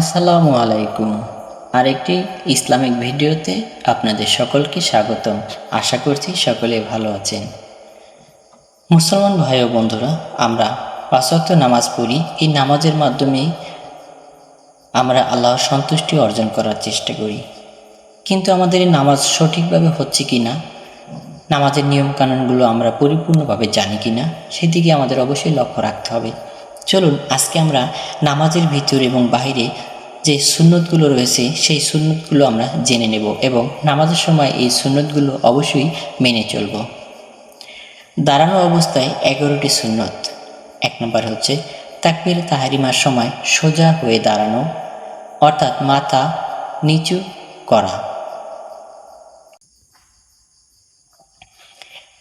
আসসালামু আলাইকুম। আরেকটি ইসলামিক ভিডিওতে আপনাদের সকলকে স্বাগতম। আশা করছি সকলে ভালো আছেন। মুসলমান ভাই ও বন্ধুরা, আমরা পাঁচওয়াক্ত নামাজ পড়ি। এই নামাজের মাধ্যমেই আমরা আল্লাহর সন্তুষ্টি অর্জন করার চেষ্টা করি। কিন্তু আমাদের এই নামাজ সঠিকভাবে হচ্ছে কি না, নামাজের নিয়মকানুনগুলো আমরা পরিপূর্ণভাবে জানি কি না, সেদিকে আমাদের অবশ্যই লক্ষ্য রাখতে হবে। চলুন, আজকে আমরা নামাজের ভিতর এবং বাইরে যে সুন্নতগুলো রয়েছে, সেই সুন্নতগুলো আমরা জেনে নেব এবং নামাজের সময় এই সুন্নতগুলো অবশ্যই মেনে চলব। দাঁড়ানো অবস্থায় এগারোটি সুন্নত। এক নম্বর হচ্ছে, তাকবির তাহারিমার সময় সোজা হয়ে দাঁড়ানো, অর্থাৎ মাথা নিচু করা।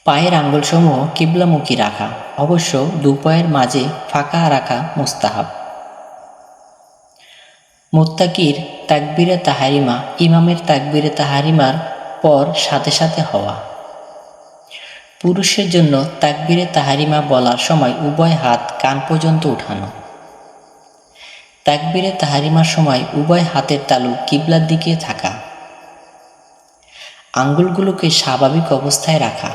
পায়ের আঙ্গুলসমূহ কিবলামুখী রাখা, অবশ্য দুপায়ের মাঝে ফাঁকা রাখা মুস্তাহাব। মোত্তাকির তাকবিরে তাহারিমা, ইমামের তাকবিরে তাহারিমার পর সাথে সাথে হওয়া। পুরুষের জন্য তাকবিরে তাহারিমা বলার সময় উভয় হাত কান পর্যন্ত উঠানো। তাকবিরে তাহারিমার সময় উভয় হাতের তালু কিবলার দিকে থাকা। আঙ্গুলগুলোকে স্বাভাবিক অবস্থায় রাখা।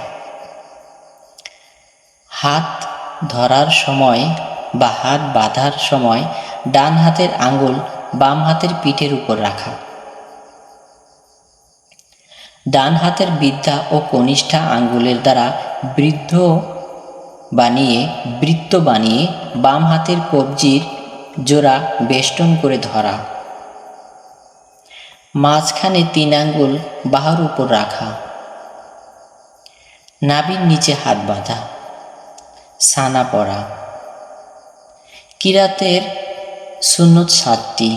হাত ধরার সময় বা হাত বাঁধার সময় ডান হাতের আঙ্গুল বাম হাতের পিঠের উপর রাখা। ডান হাতের বিদ্যা ও কনিষ্ঠা আঙ্গুলের দ্বারা বৃদ্ধ বানিয়ে, বৃত্ত বানিয়ে বাম হাতের কবজির জোড়া বেষ্টন করে ধরা। মাঝখানে তিন আঙ্গুল বাহার উপর রাখা। নাবির নিচে হাত বাঁধা। সানা পড়া কিরাতের সুন্নত সাতটি।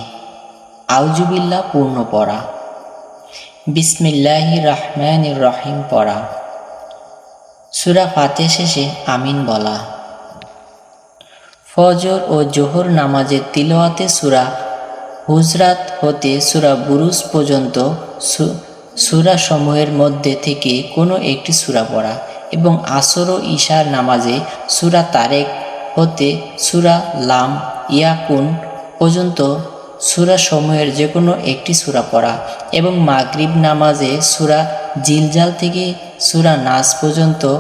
আউজুবিল্লা পূর্ণ পড়া। বিসমিল্লাহি রহমান রহিম পড়া। সুরা ফাতে শেষে আমিন বলা। ফজর ও জোহর নামাজের তিলওয়াতে সুরা হুজরাত হতে সুরা বুরুজ পর্যন্ত সুরা সমূহের মধ্যে থেকে কোনো একটি সুরা পড়া এবং আসর ও ঈশার নামাজে সুরা তারেক হতে সুরা লাম, ইয়াকুন পর্যন্ত সুরা সমূহের যে কোনো একটি সুরা পড়া এবং মাগরিব নামাজে সুরা জিলজাল থেকে সুরা নাস পর্যন্ত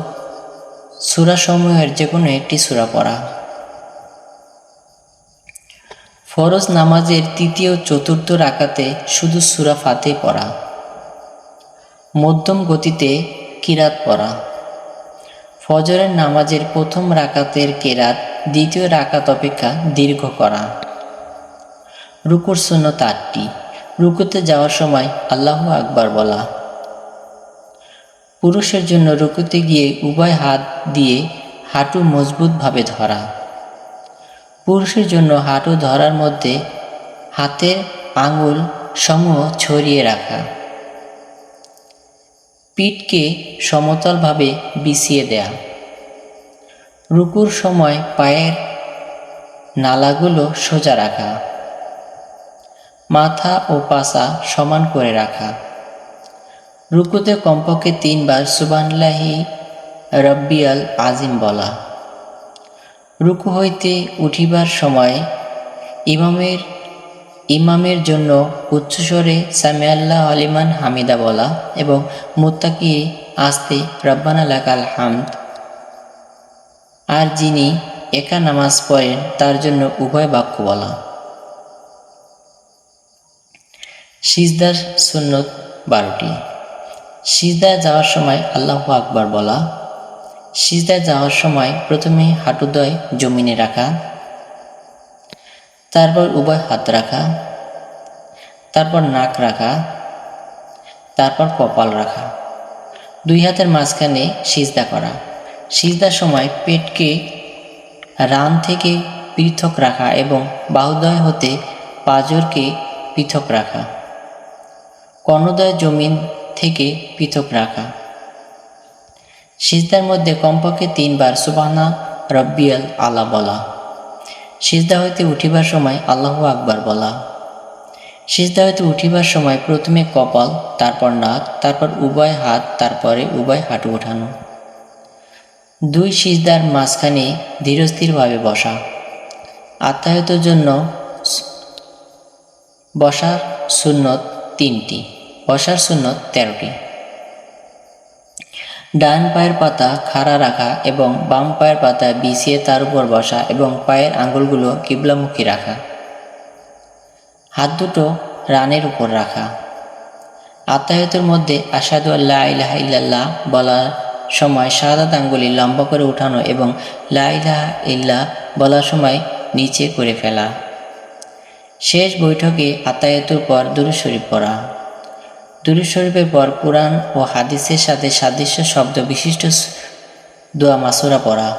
সুরা সমূহের যে কোনো একটি সুরা পড়া। ফরজ নামাজের তৃতীয় চতুর্থ রাকাতে শুধু সুরা ফাতে পড়া। মধ্যম গতিতে কিরাত পড়া। ফজরের নামাজের প্রথম রাকাতের কেরাত দ্বিতীয় রাকাত অপেক্ষা দীর্ঘ করা। রুকুর শূন্য তারটি রুকুতে যাওয়ার সময় আল্লাহ আকবার বলা। পুরুষের জন্য রুকুতে গিয়ে উভয় হাত দিয়ে হাঁটু মজবুতভাবে ধরা। পুরুষের জন্য হাঁটু ধরার মধ্যে হাতের আঙুল সমূহ ছড়িয়ে রাখা। পিঠকে সমতলভাবে বিছিয়ে দেয়া। রুকুর সময় পায়ের নালাগুলো সোজা রাখা। মাথা ও পাশা সমান করে রাখা। রুকুতে কমপক্ষে তিনবার সুবানলাহি রব্বিয়াল আজিম বলা। রুকু হইতে উঠিবার সময় ইমামের ইমামের জন্য উচ্চস্বরে সামিয়াল্লাহ আলিমান হামিদা বলা এবং মোত্তাকি আস্তে রব্বানা লাকাল হামদ। আর যিনি একা নামাজ পড়েন তার জন্য উভয় বাক্য বলা। সিজদার সুন্নত বারোটি। সিজদায় যাওয়ার সময় আল্লাহ আকবার বলা। সিজদায় যাওয়ার সময় প্রথমে হাঁটুদয় জমিনে রাখা। তারপর উভয় হাত রাখা। তারপর নাক রাখা। তারপর কপাল রাখা। দুই হাতের মাঝখানে সিজদা করা। সিজদার সময় পেটকে রান থেকে পৃথক রাখা এবং বাহুদয় হতে পাজরকে পৃথক রাখা। কর্ণদয় জমিন থেকে পৃথক রাখা। সিজদার মধ্যে কমপক্ষে তিনবার সুবানা রব্বিয়াল আলা বলা। সিজদা হইতে উঠিবার সময় আল্লাহ আকবার বলা। সিজদা হইতে উঠিবার সময় প্রথমে কপাল, তারপর নাক, তারপর উভয় হাত, তারপরে উভয় হাঁটু ওঠানো। দুই সিজদার মাঝখানে ধীরস্থিরভাবে বসা। আত্মায়তের জন্য বসার সুন্নত তিনটি। বসার সুন্নত তেরোটি। ডান পায়ের পাতা খাড়া রাখা এবং বাম পায়ের পাতা বিছিয়ে তার উপর বসা এবং পায়ের আঙ্গুলগুলো কিবলামুখী রাখা। হাত দুটো রানের উপর রাখা। আত্মায়তের মধ্যে আসাদু আল্লাহ ইলাহা বলার সময় শাহাদাত আঙ্গুলি লম্বা করে উঠানো এবং লা ইলাহা ইল্লাহ বলার সময় নিচে করে ফেলা। শেষ বৈঠকে আতায়াতুর পর দুরু শরীফ পড়া। দুরু শরীফের পর কোরআন ও হাদিসের সাথে সাদৃশ্য শব্দ বিশিষ্ট দোয়া মাসুরা পড়া।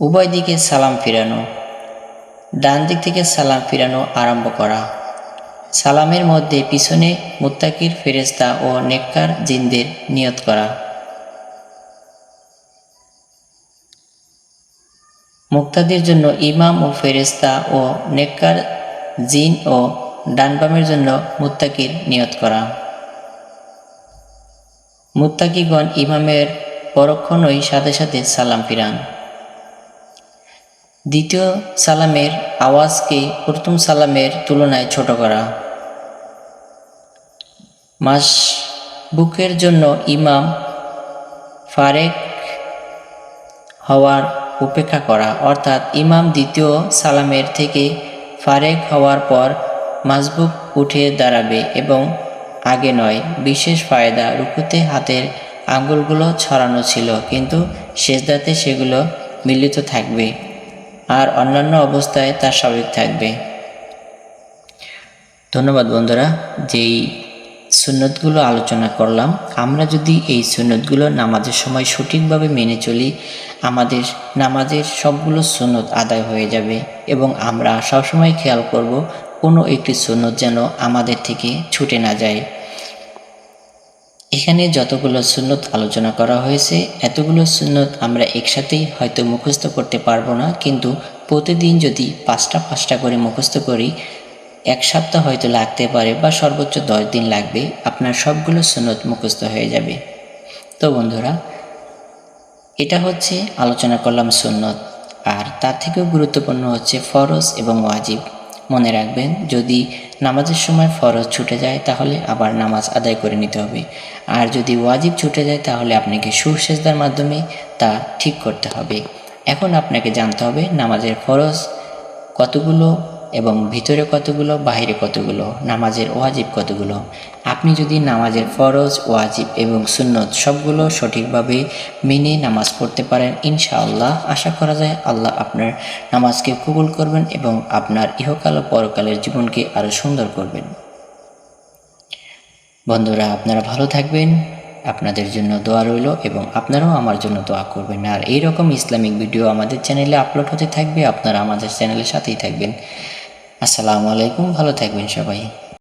উভয় দিকে সালাম ফিরানো। ডান দিক থেকে সালাম ফিরানো আরম্ভ করা। সালামের মধ্যে পিছনে মুত্তাকির ফেরেস্তা ও নেককার জিনদের নিয়ত করা। মুক্তাদের জন্য ইমাম ও ফেরেস্তা ও নেককার জিন ও ডানবামের জন্য মুত্তাকির নিয়ত করা। মুত্তাকিগণ ইমামের পরক্ষণই সাথে সাথে সালাম ফিরান। দ্বিতীয় সালামের আওয়াজকে প্রথম সালামের তুলনায় ছোট করা। মাস বুকের জন্য ইমাম ফারেক হওয়ার উপেক্ষা করা, অর্থাৎ ইমাম দ্বিতীয় সালামের থেকে ফারেক হওয়ার পর মাসবুক উঠে দাঁড়াবে এবং আগে নয়, বিশেষ ফায়দা রুকুতে হাতের আঙ্গুলগুলো ছড়ানো ছিল, কিন্তু শেষদাতে সেগুলো মিলিত থাকবে আর অন্যান্য অবস্থায় তা স্বাভাবিক থাকবে। ধন্যবাদ বন্ধুরা, যেই সুন্নতগুলো আলোচনা করলাম, আমরা যদি এই সুন্নতগুলো নামাজের সময় সঠিকভাবে মেনে চলি, আমাদের নামাজের সবগুলো সুন্নত আদায় হয়ে যাবে এবং আমরা সবসময় খেয়াল করব কোনো একটি সুন্নত যেন আমাদের থেকে ছুটে না যায়। এখানে যতগুলো সুন্নত আলোচনা করা হয়েছে, এতগুলো সুন্নত আমরা একসাথেই হয়তো মুখস্থ করতে পারব না, কিন্তু প্রতিদিন যদি পাঁচটা পাঁচটা করে মুখস্থ করি, এক সপ্তাহ হয়তো লাগতে পারে বা সর্বোচ্চ দশ দিন লাগবে, আপনার সবগুলো সুন্নত মুখস্থ হয়ে যাবে। তো বন্ধুরা, এটা হচ্ছে আলোচনা করলাম সুন্নত, আর তার থেকেও গুরুত্বপূর্ণ হচ্ছে ফরজ এবং ওয়াজিব। মনে রাখবেন, যদি নামাজের সময় ফরজ ছুটে যায়, তাহলে আবার নামাজ আদায় করে নিতে হবে। আর যদি ওয়াজিব ছুটে যায়, তাহলে আপনাকে সুরসেজদার মাধ্যমে তা ঠিক করতে হবে। এখন আপনাকে জানতে হবে, নামাজের ফরজ কতগুলো এবং ভিতরে কতগুলো, বাহিরে কতগুলো, নামাজের ওয়াজিব কতগুলো? আপনি যদি নামাজের ফরজ, ওয়াজিব এবং সুন্নত সবগুলো সঠিকভাবে মেনে নামাজ পড়তে পারেন, ইনশাআল্লাহ আশা করা যায় আল্লাহ আপনার নামাজকে কবুল করবেন এবং আপনার ইহকাল ও পরকালের জীবনকে আরও সুন্দর করবেন। বন্ধুরা, আপনারা ভালো থাকবেন, আপনাদের জন্য দোয়া রইল এবং আপনারাও আমার জন্য দোয়া করবেন। আর এই রকম ইসলামিক ভিডিও আমাদের চ্যানেলে আপলোড হতে থাকবে, আপনারা আমাদের চ্যানেলের সাথেই থাকবেন। আসসালামু আলাইকুম, ভালো থাকবেন সবাই।